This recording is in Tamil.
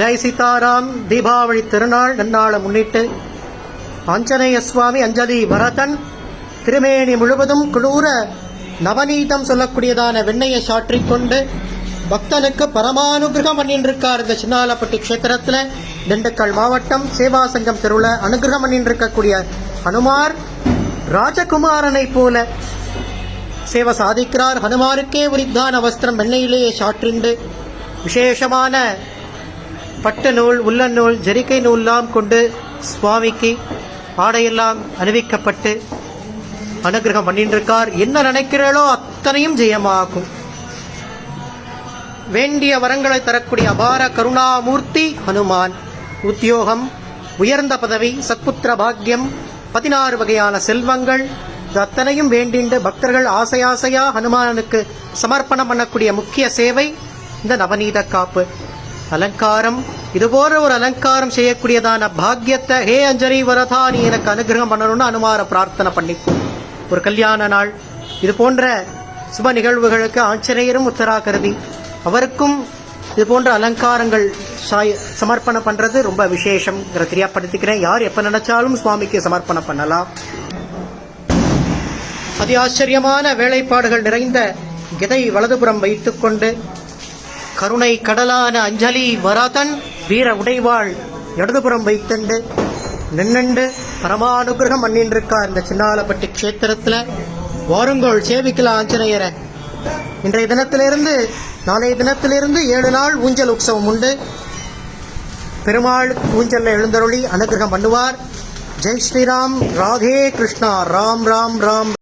ஜெய் சீதாராம் தீபாவளி திருநாள் நன்னாளை முன்னிட்டு ஆஞ்சநேய சுவாமி அஞ்சலி வரதன் திருமேனி முழுவதும் குளூர நவநீதம் சொல்லக்கூடியதான வெண்ணையை சாற்றிக்கொண்டு பக்தனுக்கு பரமானுகிரகம் பண்ணின்றிருக்கார் இந்த சின்னாலப்பட்டி கஷேத்திரத்தில். திண்டுக்கல் மாவட்டம் சேவா சங்கம் தெருவில் அனுகிரகம் பண்ணின்றிருக்கக்கூடிய ஹனுமார் ராஜகுமாரனை போல சேவை சாதிக்கிறார். ஹனுமாருக்கே உரித்தான வஸ்திரம் வெண்ணையிலேயே சாற்றிண்டு. விசேஷமான பட்டு நூல் உள்ள நூல் ஜரிகை நூல்லாம் கொண்டு சுவாமிக்கு ஆடையெல்லாம் அணிவிக்கப்பட்டு அனுகிரகம் பண்ணின்றிருக்கார். என்ன நினைக்கிறீர்களோ அத்தனையும் ஜெயமாகும். வேண்டிய வரங்களை தரக்கூடிய அபார கருணாமூர்த்தி ஹனுமான். உத்தியோகம் உயர்ந்த பதவி சத்புத்திர பாக்கியம் பதினாறு வகையான செல்வங்கள். இது அத்தனையும் வேண்டிண்டு பக்தர்கள் ஆசையாசையா ஹனுமானுக்கு சமர்ப்பணம் பண்ணக்கூடிய முக்கிய சேவை இந்த நவநீத காப்பு. அலங்காரம். இதுபோல ஒரு அலங்காரம் செய்யக்கூடியதான பாக்கியத்தை ஹே அஞ்சலி வரதா நீ எனக்கு அனுகிரகம் பண்ணணும்னு அனுமார பிரார்த்தனை பண்ணிக்கும் ஒரு கல்யாண நாள். இது போன்ற சுப நிகழ்வுகளுக்கு ஆஞ்சநேயரும் உத்தராகருதி. அவருக்கும் இது போன்ற அலங்காரங்கள் சாய் சமர்ப்பணம் பண்ணுறது ரொம்ப விசேஷங்கிற தெரியப்படுத்திக்கிறேன். யார் எப்போ நினைச்சாலும் சுவாமிக்கு சமர்ப்பணம் பண்ணலாம். அதி ஆச்சரியமான வேலைப்பாடுகள் நிறைந்த கிதை வலதுபுறம் வைத்துக்கொண்டு கருணை கடலான அஞ்சலி வராதன் வீர உடைவாள் இடதுபுறம் வைத்தண்டு. நின்னுண்டு பரமானுகிரகம் பண்ணின்றிருக்கார் இந்த சின்னாலப்பட்டி க்ஷேத்திரத்துல வாருங்கோள் சேவிக்கலாம் ஆஞ்சநேயரை. இன்றைய தினத்திலிருந்து நாளைய தினத்திலிருந்து ஏழு நாள் ஊஞ்சல் உற்சவம் உண்டு. பெருமாள் ஊஞ்சல்ல எழுந்தருளி அனுகிரகம் பண்ணுவார். ஜெய் ஸ்ரீராம் ராதே கிருஷ்ணா. ராம் ராம் ராம்.